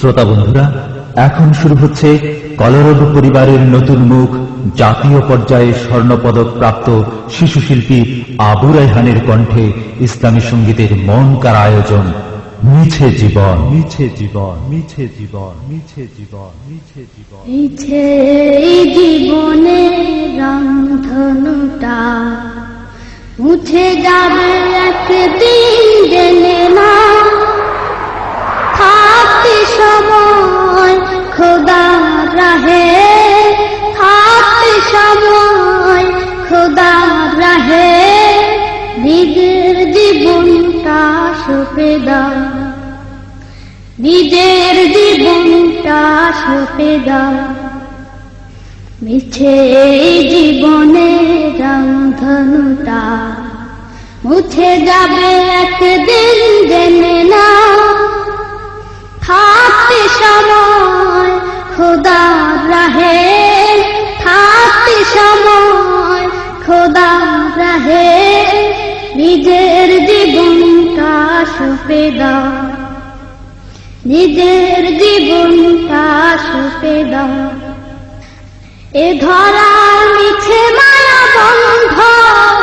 শ্রোতা বন্ধুরা এখন শুরু হচ্ছে কলরব পরিবারের নতুন মুখ জাতীয় পর্যায়ে স্বর্ণপদক প্রাপ্ত শিশু শিল্পী আবু রায়হানের কণ্ঠে ইসলামী সঙ্গীতের মন কার আয়োজন মিছে জীবন। মিছে জীবন মিছে জীবন মিছে জীবন মিছে জীবন। এই জীবনে রংধনুটা মুছে যাবে একদিন জেনে না খোদা রাহে, নিজের জীবনটা সপে দাও। নিজের জীবনটা সপে মিছে জীবনে রংধনুটা মুছে যাবে একদিন জেনে না থাকতে সময় খোদা রাহে রাহে নিজের জীবনটা সুপে দাও নিজের জীবনটা সুপে দাও এ ধরা মিছে মায়া বন্ধন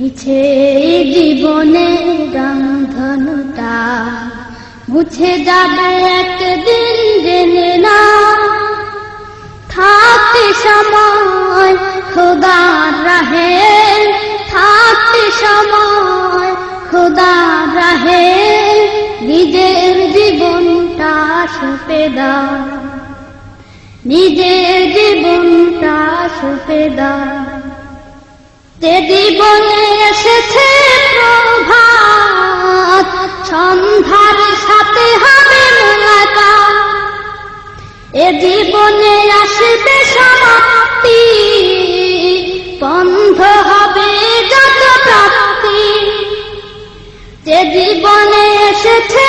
মিছে জীবনে রংধনুটা মুছে যাবে একদিন জেনে না। থাকতে সময় খোদা রাহে, থাকতে সময় খোদা রাহে, নিজের জীবনটা সপে দাও, নিজের জীবনটা সপে দাও। যে এসেছে সাথে হবে জীবনে আসবে সমাপ্তি বন্ধ হবে যত প্রাপ্তি। যে জীবনে এসেছে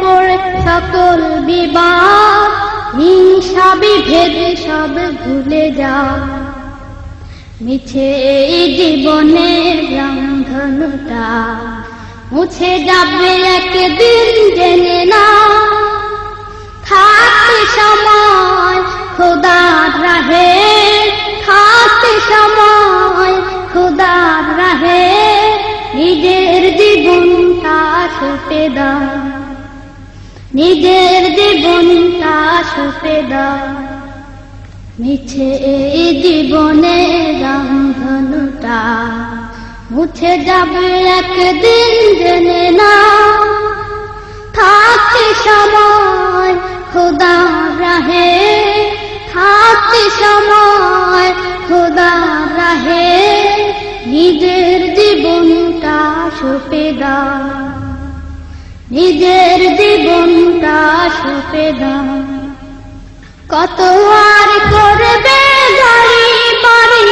পড়ে সকল বিবাদ। হিংসা বিভেদ সব ভুলে যাও মিছে এই জীবনের রংধনুটা মুছে যাবে একদিন জেনে না। থাকতে সময় খোদা রাহে থাকতে সময় খোদা রাহে, নিজের জীবনটা সপে দাও। নিজের জীবনটা সপে দাও। মিছে এই জীবনে রংধনুটা মুছে যাবে একদিন জেনে না থাকতে সময় খোদা রাহে থাকতে সময় খোদা রাহে, নিজের জীবনটা সপে দাও। নিজের জীবনটা সুপে দাও। কত আর করবে গাড়ি বাড়ি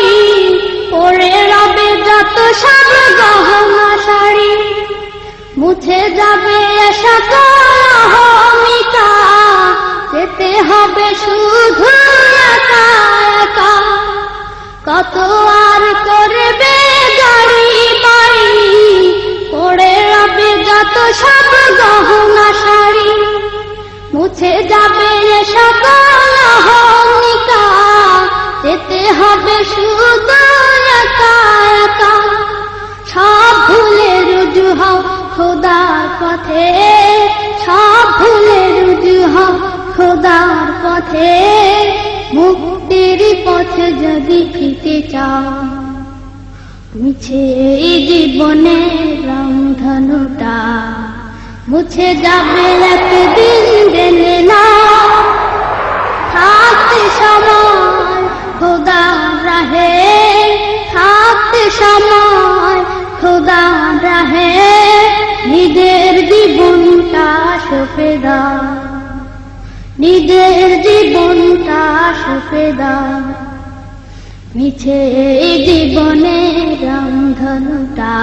পড়ে রবে যত সব গহনা পথে, সব ভুলে রুজু হও খোদার পথে। মুক্তির পথে যদি ফিরতে চাও, মুছে এই জীবনে রংধনুটা। মুছে যাবে একদিন দেনে না থাকতে সময় খোদা রাহে, থাকতে সময় খোদা রাহে। সপে নিজের জীবনটা সপে দাও মিছে এই জীবনে রামধনুটা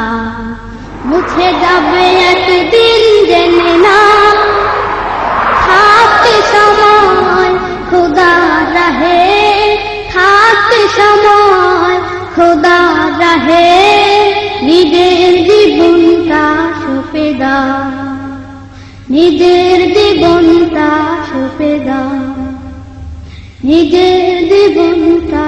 মুছে যাবে একদিন জেনে না निजे देवेदा